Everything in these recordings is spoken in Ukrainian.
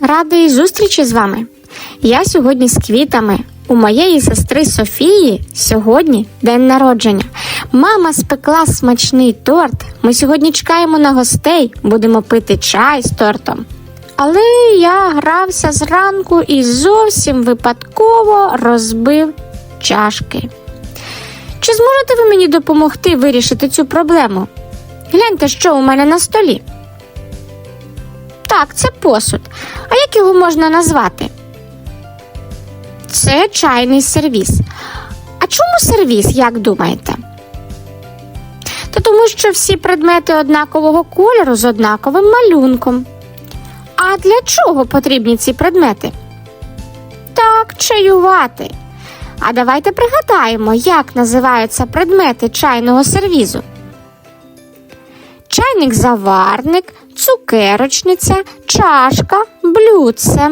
Радий зустрічі з вами. Я сьогодні з квітами. У моєї сестри Софії сьогодні день народження. Мама спекла смачний торт. Ми сьогодні чекаємо на гостей, будемо пити чай з тортом. Але я грався зранку і зовсім випадково розбив чашки. Чи зможете ви мені допомогти вирішити цю проблему? Гляньте, що у мене на столі. Так, це посуд. А як його можна назвати? Це чайний сервіс. А чому сервіс, як думаєте? Та тому що всі предмети однакового кольору з однаковим малюнком. А для чого потрібні ці предмети? Так, чаювати. А давайте пригадаємо, як називаються предмети чайного сервізу. Чайник-заварник, цукерочниця, чашка, блюдце.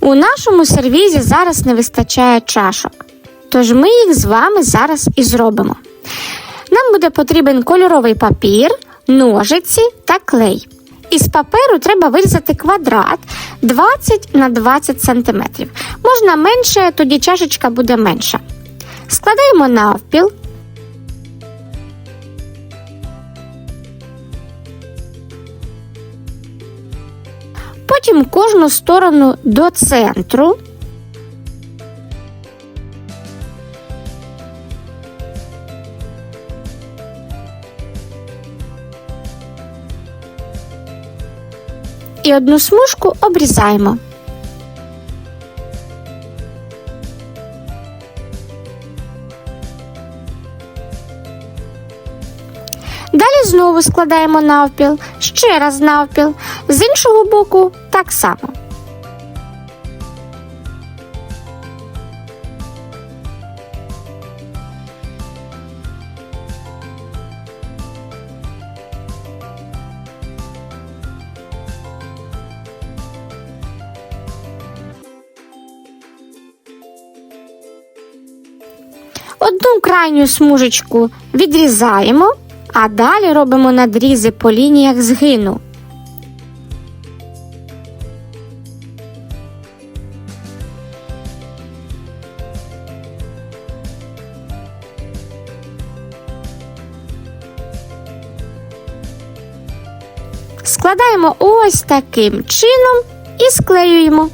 У нашому сервізі зараз не вистачає чашок, тож ми їх з вами зараз і зробимо. Нам буде потрібен кольоровий папір, ножиці та клей. Із паперу треба вирізати квадрат 20 на 20 см. Можна менше, тоді чашечка буде менша. Складаємо навпіл. Потім кожну сторону до центру. І одну смужку обрізаємо. Знову складаємо навпіл, ще раз навпіл, з іншого боку так само. Одну крайню смужечку відрізаємо, а далі робимо надрізи по лініях згину. Складаємо ось таким чином і склеюємо.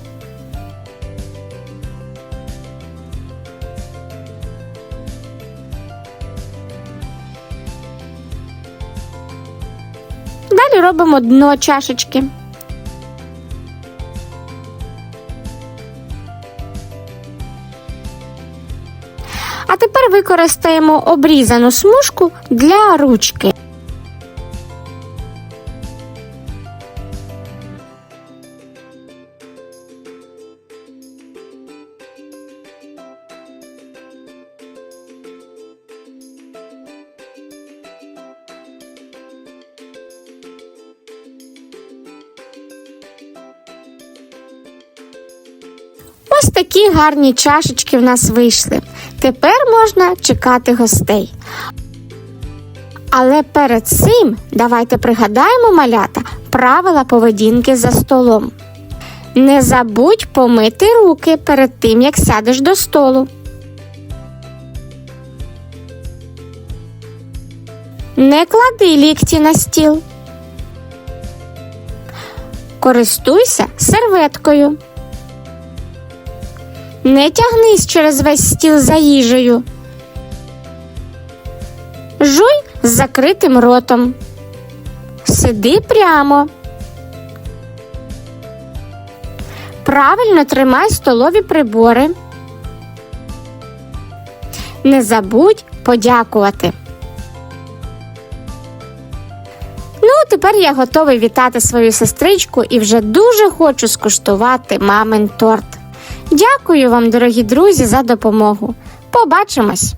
Далі робимо дно чашечки. А тепер використаємо обрізану смужку для ручки. Ось такі гарні чашечки в нас вийшли. Тепер можна чекати гостей. Але перед цим давайте пригадаємо малята правила поведінки за столом. Не забудь помити руки перед тим, як сядеш до столу. Не клади лікті на стіл. Користуйся серветкою. Не тягнись через весь стіл за їжею. Жуй з закритим ротом. Сиди прямо. Правильно тримай столові прибори. Не забудь подякувати. Ну, тепер я готовий вітати свою сестричку і вже дуже хочу скуштувати мамин торт. Дякую вам, дорогі друзі, за допомогу. Побачимось!